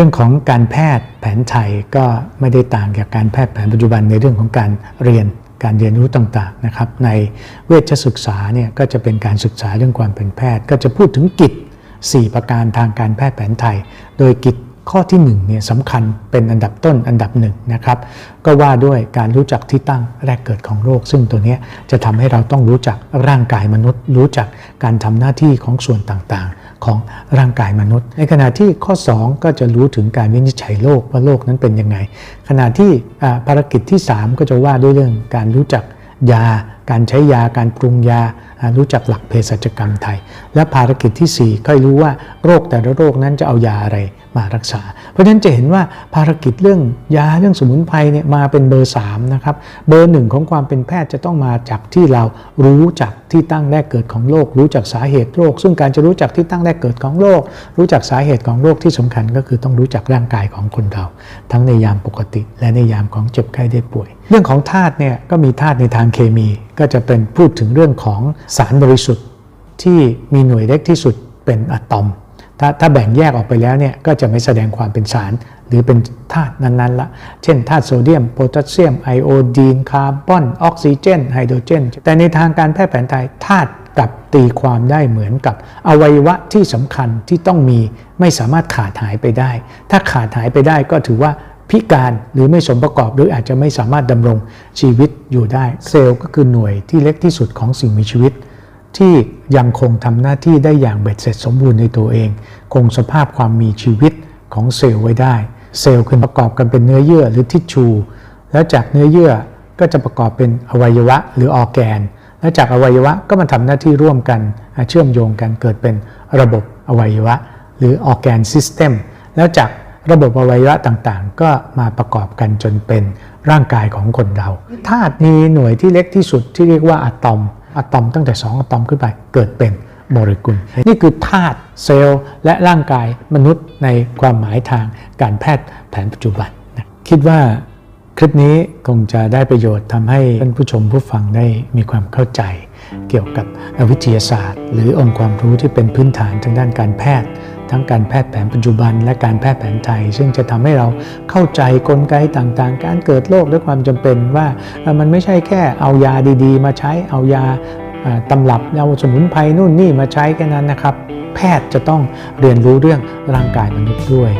รื่องของการแพทย์แผนไทยก็ไม่ได้ต่างจากการแพทย์แผนปัจจุบันในเรื่องของการเรียนการเรียนรู้ต่างๆนะครับในเวชศึกษาเนี่ยก็จะเป็นการศึกษาเรื่องความเป็นแพทย์ ก็จะพูดถึงกิจ 4 ประการทางการแพทย์แผนไทย โดยกิจ ข้อที่1เนี่ยสำคัญเป็นอันดับต้นอันดับหนึ่งนะครับก็ว่าด้วยการรู้จักที่ตั้งแรกเกิดของโรค ซึ่งตัวนี้จะทำให้เราต้องรู้จักร่างกายมนุษย์ รู้จักการทำหน้าที่ของส่วนต่างๆ ของร่างกายมนุษย์ ในขณะที่ข้อ 2 ก็จะรู้ถึงการวินิจฉัยโรคว่าโรคนั้นเป็นยังไง ขณะที่ภารกิจที่ 3 ก็จะว่าด้วยเรื่องการรู้จักยา การใช้ยา การปรุงยา รู้จักหลักเภสัชกรรมไทย และภารกิจทีสี่4 ก็รู้ว่าโรคแต่ละโรคนั้นจะเอายาอะไร มารักษา เพราะฉะนั้นจะเห็นว่าภารกิจเรื่องยาเรื่องสมุนไพรเนี่ยมาเป็นเบอร์3นะครับเบอร์หนึ่งของความเป็นแพทย์จะต้องมาจากที่เรารู้จักที่ตั้งแรกเกิดของโรครู้จักสาเหตุโรค ซึ่งการจะรู้จักที่ตั้งแรกเกิดของโรครู้จักสาเหตุของโรคที่สำคัญก็คือต้องรู้จักร่างกายของคนเรา ทั้งในยามปกติ และในยามของเจ็บไข้ได้ป่วย เรื่องของธาตุเนี่ยก็มีธาตุในทางเคมี ก็จะเป็นพูดถึงเรื่องของสารบริสุทธิ์ที่มีหน่วยเล็กที่สุดเป็นอะตอม ถ้าถ้าแบ่งแยกออกไปแล้วเนี่ยก็จะไม่แสดงความเป็นสาร หรือเป็นธาตุนั้นๆละ เช่นธาตุโซเดียมโพแทสเซียมไอโอดีนคาร์บอนออกซิเจนไฮโดรเจน แต่ในทางการแพทย์แผนไทยธาตุกับตีความได้เหมือนกับอวัยวะที่สำคัญที่ต้องมีไม่สามารถขาดหายไปได้ ถ้าขาดหายไปได้ก็ถือว่าพิการหรือไม่สมประกอบหรืออาจจะไม่สามารถดำรงชีวิตอยู่ได้ เซลล์ก็คือหน่วยที่เล็กที่สุดของสิ่งมีชีวิต ที่ยังคงทำหน้าที่ได้อย่างเบ็ดเสร็จสมบูรณ์ในตัวเอง คงสภาพความมีชีวิตของเซลล์ไว้ได้ เซลล์คือประกอบกันเป็นเนื้อเยื่อหรือทิชชู แล้วจากเนื้อเยื่อก็จะประกอบเป็นอวัยวะหรือออแกน และจากอวัยวะก็มาทำหน้าที่ร่วมกันเชื่อมโยงกันเกิดเป็นระบบอวัยวะ หรือออแกนซิสเต็มแล้วจากระบบอวัยวะต่างๆ ก็มาประกอบกันจนเป็นร่างกายของคนเราธาตุมีหน่วยที่เล็กที่สุดที่เรียกว่าอะตอม อะตอมตั้งแต่ 2 อะตอมขึ้นไปเกิดเป็นโมเลกุล นี่คือธาตุเซลล์และร่างกายมนุษย์ในความหมายทางการแพทย์แผนปัจจุบันนะคิดว่าคลิปนี้คงจะได้ประโยชน์ทำให้ท่านผู้ชมผู้ฟังได้มีความเข้าใจ เกี่ยวกับวิทยาศาสตร์ หรือองค์ความรู้ที่เป็นพื้นฐานทางด้านการแพทย์ ทั้งการแพทย์แผนปัจจุบัน และการแพทย์แผนไทย ซึ่งจะทำให้เราเข้าใจกลไกต่างๆ การเกิดโรคและความจำเป็นว่ามันไม่ใช่แค่เอายาดีๆ มาใช้เอายาตำรับเอาสมุนไพรนู่นนี่มาใช้แค่นั้นนะครับ แพทย์จะต้องเรียนรู้เรื่องร่างกายมนุษย์ด้วย